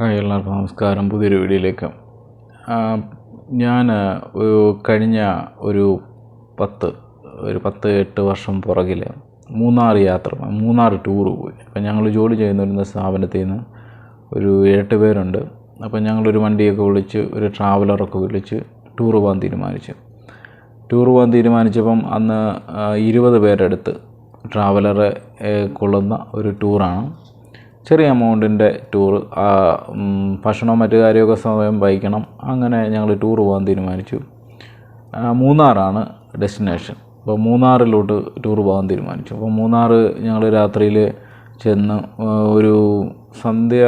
Hi എല്ലാവർക്കും നമസ്കാരം. പുതിയൊരു വീഡിയോയിലേക്ക്. ഞാൻ ഒരു കഴിഞ്ഞ ഒരു പത്ത് ഒരു പത്ത് എട്ട് വർഷം പുറകിൽ മൂന്നാർ യാത്ര മൂന്നാർ ടൂർ പോയി. അപ്പം ഞങ്ങൾ ജോലി ചെയ്യുന്ന ഒരു സ്ഥാപനത്തിൽ നിന്ന് ഒരു എട്ട് പേരുണ്ട്. അപ്പം ഞങ്ങളൊരു വണ്ടിയൊക്കെ വിളിച്ച് ഒരു ട്രാവലറൊക്കെ വിളിച്ച് ടൂർ പോകാൻ തീരുമാനിച്ചു. ടൂർ പോകാൻ തീരുമാനിച്ചപ്പം അന്ന് ഇരുപത് പേരെടുത്ത് ട്രാവലറെ കൊള്ളുന്ന ഒരു ടൂറാണ് ചെറിയ എമൗണ്ടിന്റെ ടൂർ ഭക്ഷണവും മറ്റു കാര്യമൊക്കെ സ്വയം വഹിക്കണം. അങ്ങനെ ഞങ്ങൾ ടൂർ പോകാൻ തീരുമാനിച്ചു. മൂന്നാറാണ് ഡെസ്റ്റിനേഷൻ അപ്പോൾ മൂന്നാറിലോട്ട് ടൂർ പോകാൻ തീരുമാനിച്ചു. അപ്പോൾ മൂന്നാർ ഞങ്ങൾ രാത്രിയിൽ ചെന്ന് ഒരു സന്ധ്യ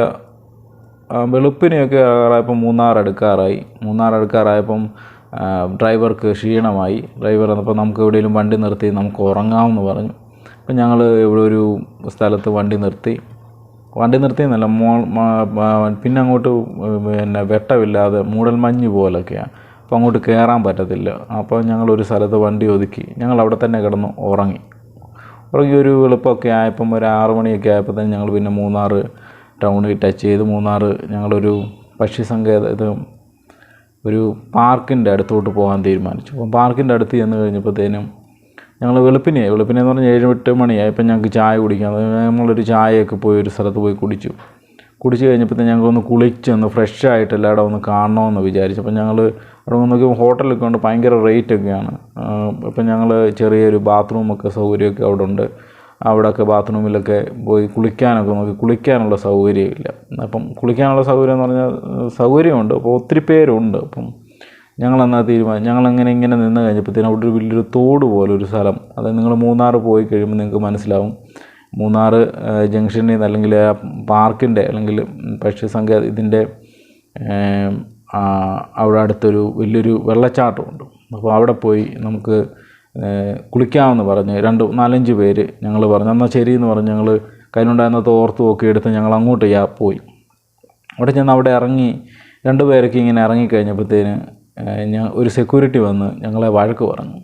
വെളുപ്പിനെയൊക്കെ ആറായപ്പം മൂന്നാർ അടുക്കാറായി. മൂന്നാർ അടുക്കാറായപ്പം ഡ്രൈവർക്ക് ക്ഷീണമായി. ഡ്രൈവർ അപ്പോൾ നമുക്ക് എവിടെയെങ്കിലും വണ്ടി നിർത്തി നമുക്ക് ഉറങ്ങാമെന്ന് പറഞ്ഞു. അപ്പം ഞങ്ങൾ ഇവിടെ ഒരു സ്ഥലത്ത് വണ്ടി നിർത്തി. വണ്ടി നിർത്തിയെന്നല്ല മോൾ പിന്നെ അങ്ങോട്ട് പിന്നെ വെട്ടമില്ലാതെ മൂടൽമഞ്ഞ് പോലൊക്കെയാണ് അപ്പോൾ അങ്ങോട്ട് കയറാൻ പറ്റത്തില്ല. അപ്പോൾ ഞങ്ങളൊരു സ്ഥലത്ത് വണ്ടി ഒതുക്കി. ഞങ്ങൾ അവിടെ തന്നെ കിടന്നു ഉറങ്ങി. ഉറങ്ങി ഒരു എളുപ്പമൊക്കെ ആയപ്പം ഒരു ആറ് മണിയൊക്കെ ആയപ്പോൾ തന്നെ ഞങ്ങൾ പിന്നെ മൂന്നാർ ടൗണിൽ ടച്ച് ചെയ്ത് മൂന്നാർ ഞങ്ങളൊരു പക്ഷി സങ്കേത ഇത് ഒരു പാർക്കിന്റെ അടുത്തോട്ട് പോകാൻ തീരുമാനിച്ചു. അപ്പം പാർക്കിന്റെ അടുത്ത് ചെന്ന് കഴിഞ്ഞപ്പോഴത്തേനും ഞങ്ങൾ വെളുപ്പിനെ വെളുപ്പിനെ എന്ന് പറഞ്ഞാൽ ഏഴ് എട്ട് മണിയായി ഇപ്പം ഞങ്ങൾക്ക് ചായ കുടിക്കാം അത് നമ്മളൊരു ചായയൊക്കെ പോയി ഒരു സ്ഥലത്ത് പോയി കുടിച്ചു. കുടിച്ച് ഒന്ന് കുളിച്ച് ഒന്ന് ഫ്രഷ് ആയിട്ട് എല്ലായിടം ഒന്ന് കാണണമെന്ന് വിചാരിച്ചു. അപ്പം ഞങ്ങൾ അവിടെ വന്ന് നോക്കിയപ്പോൾ ഹോട്ടലൊക്കെ ഉണ്ട്. ഭയങ്കര റേറ്റൊക്കെയാണ്. അപ്പം ഞങ്ങൾ ചെറിയൊരു ബാത്റൂമൊക്കെ സൗകര്യമൊക്കെ അവിടെ ഉണ്ട് അവിടെയൊക്കെ ബാത്റൂമിലൊക്കെ പോയി കുളിക്കാനൊക്കെ നോക്കി. കുളിക്കാനുള്ള സൗകര്യമില്ല. അപ്പം കുളിക്കാനുള്ള സൗകര്യം എന്ന് പറഞ്ഞാൽ സൗകര്യമുണ്ട്. അപ്പോൾ ഒത്തിരി പേരുണ്ട്. അപ്പം ഞങ്ങളെന്നാ തീരുമാനം ഞങ്ങളങ്ങനെ ഇങ്ങനെ നിന്ന് കഴിഞ്ഞപ്പോഴത്തേനും അവിടെ ഒരു വലിയൊരു തോട് പോലെ ഒരു സ്ഥലം. അതായത് നിങ്ങൾ മൂന്നാർ പോയി കഴിയുമ്പോൾ നിങ്ങൾക്ക് മനസ്സിലാവും. മൂന്നാർ ജംഗ്ഷനിൽ നിന്ന് അല്ലെങ്കിൽ ആ പാർക്കിന്റെ അല്ലെങ്കിൽ പക്ഷി സങ്കേത ഇതിന്റെ അവിടെ അടുത്തൊരു വലിയൊരു വെള്ളച്ചാട്ടമുണ്ട് അപ്പോൾ അവിടെ പോയി നമുക്ക് കുളിക്കാമെന്ന് പറഞ്ഞ് രണ്ട് നാലഞ്ച് പേര് ഞങ്ങൾ പറഞ്ഞു എന്നാൽ ശരി എന്ന് പറഞ്ഞ് ഞങ്ങൾ കയ്യിലുണ്ടായിരുന്ന തോർത്ത് ഒക്കെ എടുത്ത് ഞങ്ങൾ അങ്ങോട്ട് പോയി. അവിടെ ചെന്ന് അവിടെ ഇറങ്ങി രണ്ട് പേരൊക്കെ ഇങ്ങനെ ഇറങ്ങിക്കഴിഞ്ഞപ്പോഴത്തേന് ഞാൻ ഒരു സെക്യൂരിറ്റി വന്ന് ഞങ്ങളെ വഴക്ക് പറഞ്ഞു.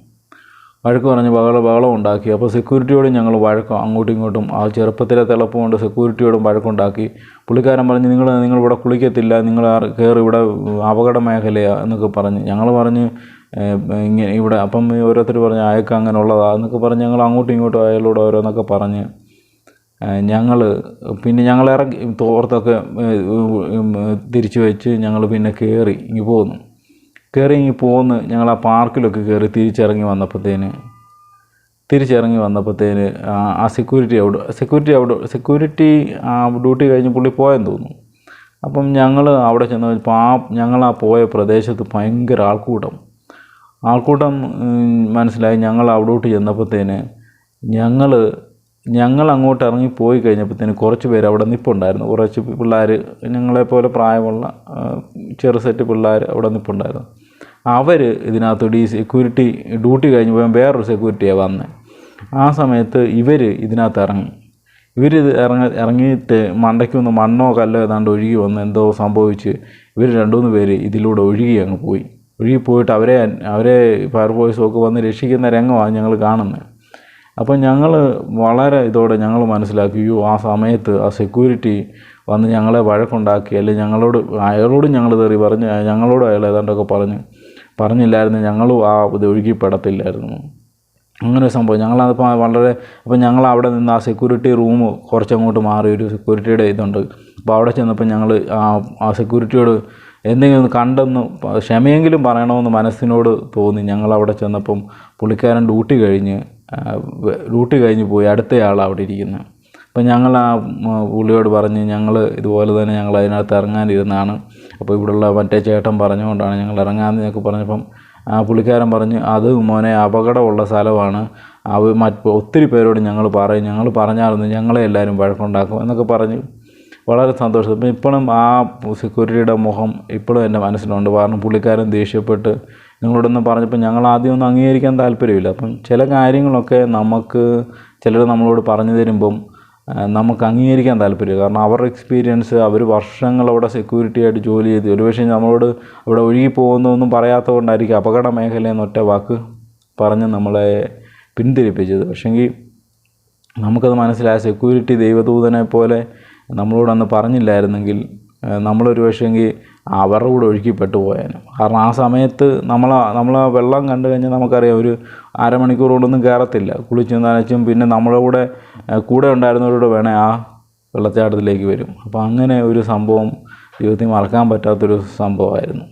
വഴക്ക് പറഞ്ഞ് ബഹള ബഹളം ഉണ്ടാക്കി. അപ്പോൾ സെക്യൂരിറ്റിയോടും ഞങ്ങൾ വഴക്കം അങ്ങോട്ടും ഇങ്ങോട്ടും ആ ചെറുപ്പത്തിലെ തിളപ്പം കൊണ്ട് സെക്യൂരിറ്റിയോടും വഴക്കുണ്ടാക്കി. പുള്ളിക്കാരൻ പറഞ്ഞ് നിങ്ങൾ നിങ്ങൾ ഇവിടെ കുളിക്കത്തില്ല നിങ്ങൾ കയറി ഇവിടെ അപകട മേഖലയാണ് എന്നൊക്കെ പറഞ്ഞ്. ഞങ്ങൾ പറഞ്ഞ് ഇങ്ങനെ ഇവിടെ അപ്പം ഓരോരുത്തർ പറഞ്ഞ് അയക്ക് അങ്ങനെ ഉള്ളതാ എന്നൊക്കെ പറഞ്ഞ് ഞങ്ങൾ അങ്ങോട്ടും ഇങ്ങോട്ടും അയാളോട് ഓരോന്നൊക്കെ പറഞ്ഞ്. ഞങ്ങൾ പിന്നെ ഞങ്ങൾ ഇറങ്ങി തോർത്തൊക്കെ തിരിച്ചു വെച്ച് ഞങ്ങൾ പിന്നെ കയറി ഇങ്ങ് പോന്നു. കയറി ഇങ്ങി പോന്ന് ഞങ്ങൾ ആ പാർക്കിലൊക്കെ കയറി തിരിച്ചിറങ്ങി വന്നപ്പോഴത്തേന് തിരിച്ചിറങ്ങി വന്നപ്പോഴത്തേന് ആ- സെക്യൂരിറ്റി അവിടെ സെക്യൂരിറ്റി അവിടെ സെക്യൂരിറ്റി ആ ഡ്യൂട്ടി കഴിഞ്ഞ് പുള്ളി പോയെന്ന് തോന്നുന്നു. അപ്പം ഞങ്ങൾ അവിടെ ചെന്ന് ആ ഞങ്ങൾ ആ പോയ പ്രദേശത്ത് ഭയങ്കര ആൾക്കൂട്ടം. ആൾക്കൂട്ടം മനസ്സിലായി ഞങ്ങൾ അവിടോട്ട് ചെന്നപ്പോഴത്തേന് ഞങ്ങൾ ഞങ്ങൾ അങ്ങോട്ട് ഇറങ്ങി പോയി കഴിഞ്ഞപ്പോഴത്തേന് കുറച്ച് പേര് അവിടെ നിൽപ്പുണ്ടായിരുന്നു കുറച്ച് പിള്ളേർ ഞങ്ങളെപ്പോലെ പ്രായമുള്ള ചെറു സെറ്റ് പിള്ളേർ അവിടെ നിൽപ്പുണ്ടായിരുന്നു അവർ ഇതിനകത്തോട് ഈ സെക്യൂരിറ്റി ഡ്യൂട്ടി കഴിഞ്ഞ് പോയാൽ വേറൊരു സെക്യൂരിറ്റിയാണ് വന്നത് ആ സമയത്ത് ഇവർ ഇതിനകത്ത് ഇറങ്ങി ഇവർ ഇറങ്ങി ഇറങ്ങിയിട്ട് മണ്ടയ്ക്കൊന്ന് മണ്ണോ കല്ലോ ഏതാണ്ട് ഒഴുകി വന്ന് എന്തോ സംഭവിച്ച് ഇവർ രണ്ടുമൂന്ന് പേര് ഇതിലൂടെ ഒഴുകി അങ്ങ് പോയി. ഒഴുകി പോയിട്ട് അവരെ അവരെ ഫയർ ഒക്കെ വന്ന് രക്ഷിക്കുന്ന രംഗമാണ് ഞങ്ങൾ കാണുന്നത്. അപ്പോൾ ഞങ്ങൾ വളരെ ഇതോടെ ഞങ്ങൾ മനസ്സിലാക്കി യു ആ സമയത്ത് ആ സെക്യൂരിറ്റി വന്ന് ഞങ്ങളെ വഴക്കുണ്ടാക്കി അല്ലെങ്കിൽ ഞങ്ങളോട് അയാളോടും ഞങ്ങൾ തെറി പറഞ്ഞ് ഞങ്ങളോടും അയാൾ ഏതാണ്ടൊക്കെ പറഞ്ഞ് പറഞ്ഞില്ലായിരുന്നു ഞങ്ങളും ആ ഇത് ഒഴുകിപ്പെടത്തില്ലായിരുന്നു. അങ്ങനെ ഒരു സംഭവം. ഞങ്ങളതിപ്പോൾ വളരെ അപ്പോൾ ഞങ്ങൾ അവിടെ നിന്ന് ആ സെക്യൂരിറ്റി റൂം കുറച്ചങ്ങോട്ട് മാറി ഒരു സെക്യൂരിറ്റിയുടെ ഇതുണ്ട്. അപ്പോൾ അവിടെ ചെന്നപ്പോൾ ഞങ്ങൾ ആ ആ സെക്യൂരിറ്റിയോട് എന്തെങ്കിലും ഒന്ന് കണ്ടെന്ന് ക്ഷമയെങ്കിലും പറയണമെന്ന് മനസ്സിനോട് തോന്നി. ഞങ്ങൾ അവിടെ ചെന്നപ്പം പുള്ളിക്കാരൻ ഡ്യൂട്ടി കഴിഞ്ഞ് ഡ്യൂട്ടി കഴിഞ്ഞ് പോയി. അടുത്തയാൾ അവിടെ ഇരിക്കുന്നു. അപ്പോൾ ഞങ്ങൾ ആ പുള്ളിയോട് പറഞ്ഞ് ഞങ്ങൾ ഇതുപോലെ തന്നെ ഞങ്ങൾ അതിനകത്ത് ഇറങ്ങാനിരുന്നാണ്. അപ്പോൾ ഇവിടെയുള്ള മറ്റേ ചേട്ടൻ പറഞ്ഞുകൊണ്ടാണ് ഞങ്ങൾ ഇറങ്ങാമെന്നൊക്കെ പറഞ്ഞപ്പം ആ പുള്ളിക്കാരൻ പറഞ്ഞ് അത് മോനെ അപകടമുള്ള സ്ഥലമാണ്. അവ മറ്റ് ഒത്തിരി പേരോട് ഞങ്ങൾ പറയും. ഞങ്ങൾ പറഞ്ഞായിരുന്നു ഞങ്ങളെ എല്ലാവരും വഴക്കുണ്ടാക്കും. എന്നൊക്കെ പറഞ്ഞ് വളരെ സന്തോഷം. ഇപ്പം ഇപ്പോഴും ആ സെക്യൂരിറ്റിയുടെ മുഖം ഇപ്പോഴും എന്റെ മനസ്സിലുണ്ട്. കാരണം പുള്ളിക്കാരൻ ദേഷ്യപ്പെട്ട് നിങ്ങളോടൊന്നും പറഞ്ഞപ്പോൾ ഞങ്ങൾ ആദ്യം ഒന്നും അംഗീകരിക്കാൻ താല്പര്യമില്ല. അപ്പം ചില കാര്യങ്ങളൊക്കെ നമുക്ക് ചിലർ നമ്മളോട് പറഞ്ഞു തരുമ്പം നമുക്ക് അംഗീകരിക്കാൻ താല്പര്യമില്ല. കാരണം അവരുടെ എക്സ്പീരിയൻസ് അവർ വർഷങ്ങൾ അവിടെ സെക്യൂരിറ്റി ആയിട്ട് ജോലി ചെയ്ത് ഒരുപക്ഷെ നമ്മളോട് അവിടെ ഒഴുകി പോകുന്നൊന്നും പറയാത്തത് കൊണ്ടായിരിക്കും അപകട മേഖല എന്നൊറ്റ വാക്ക് പറഞ്ഞ് നമ്മളെ പിന്തിരിപ്പിച്ചത്. പക്ഷേങ്കിൽ നമുക്കത് മനസ്സിലായ. സെക്യൂരിറ്റി ദൈവദൂതനെ പോലെ നമ്മളോടന്ന് പറഞ്ഞില്ലായിരുന്നെങ്കിൽ നമ്മളൊരു പക്ഷേങ്കിൽ അവരുടെ കൂടെ ഒഴുക്കിപ്പെട്ടു പോയേനെ കാരണം ആ സമയത്ത് നമ്മൾ നമ്മൾ ആ വെള്ളം കണ്ടു കഴിഞ്ഞാൽ നമുക്കറിയാം ഒരു അരമണിക്കൂർ കയറത്തില്ല. കുളിച്ചും നനച്ചും പിന്നെ നമ്മുടെ കൂടെ കൂടെ ഉണ്ടായിരുന്നവരോട് വേണേൽ ആ വെള്ളച്ചാട്ടത്തിലേക്ക് വരും. അപ്പോൾ അങ്ങനെ ഒരു സംഭവം ജീവിതത്തിൽ മറക്കാൻ പറ്റാത്തൊരു സംഭവമായിരുന്നു.